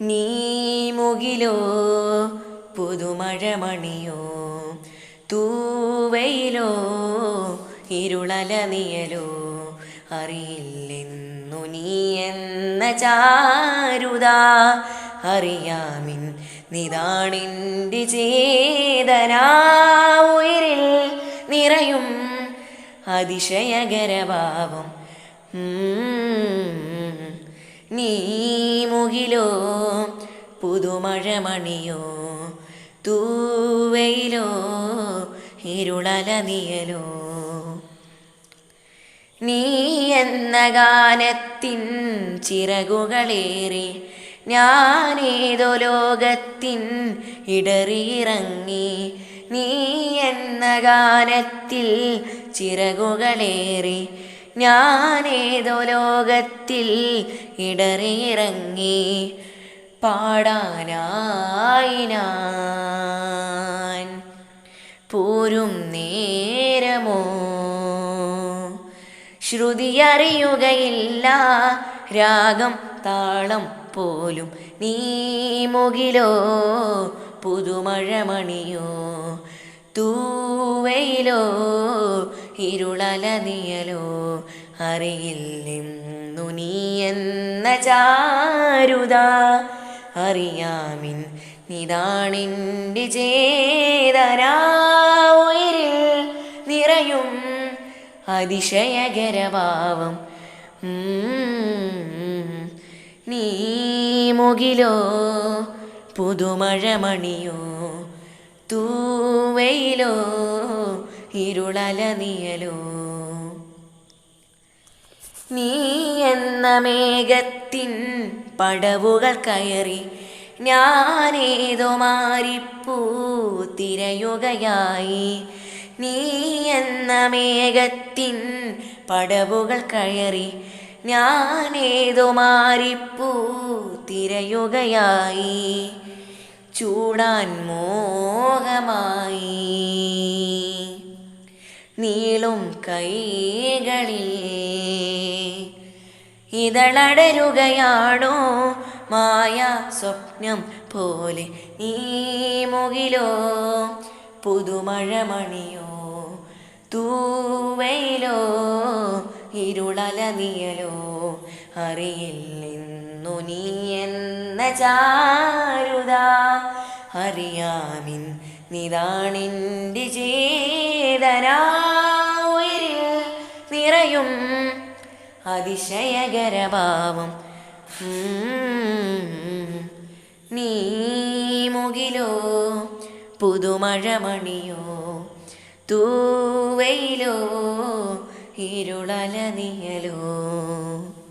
നീ മുകിലോ പുതുമഴമണിയോ തൂവയിലോ ഇരുളലനിയലോ അറിയില്ലെന്നു നീ എന്ന ചാരുത അറിയാമിൻ നിതാണിന്റെ ചേതന ഉയരിൽ നിറയും അതിശയകരഭാവം. നീ മുകിലോ പുതുമഴമണിയോ തൂവയിലോ ഇരുളലനിയലോ. നീ എന്ന ഗാനത്തിൻ ചിറകുകളേറി ഞാനേതോ ലോകത്തിൻ ഇടറിയിറങ്ങി നീ എന്ന ഗാനത്തിൽ ചിറകുകളേറി ഞാനേതോ ലോകത്തിൽ ഇടറിയിറങ്ങി പാടാനായി പോരും നേരമോ? ശ്രുതി അറിയുകയില്ല രാഗം താളം പോലും നീ മുകിലോ? പുതുമഴമണിയോ? തൂവയിലോ? ഇരുളല നീയലോ അറിയില്ലെന്നു നീ എന്ന ചാരുത അറിയാമിൻ നിതാണിന്റെ ചേതനാ ഉയരിൽ നിറയും അതിശയകരഭാവം. നീ മുകിലോ പുതുമഴമണിയോ തൂവയിലോ ഇരുളല നീയലോ നീ എന്ന മേഘത്തിൻ പടവുകൾ കയറി ഞാനേതോ മാറിപ്പൂ തിരയുകയായി. നീ എന്ന മേഘത്തിൻ പടവുകൾ കയറി ഞാനേതോ മാറിപ്പൂ തിരയുകയായി. ചൂടാൻ മോഹമായി. നീളും കൈകളിൽ. ഇതളടരുകയാണോ മായ സ്വപ്നം പോലെ നീ മുകിലോ? പുതുമഴമണിയോ തൂവയിലോ? ഇരുളല നീയലോ അറിയില്ലെന്നു നീ എന്ന ചാരുത. അറിയാമിൻ നിതാണിന്റെ ചേതനാ നിറയും അതിശയകരഭാവം. നീ മുകിലോ പുതുമഴമണിയോ തൂവയിലോ ഇരുളല നീയലോ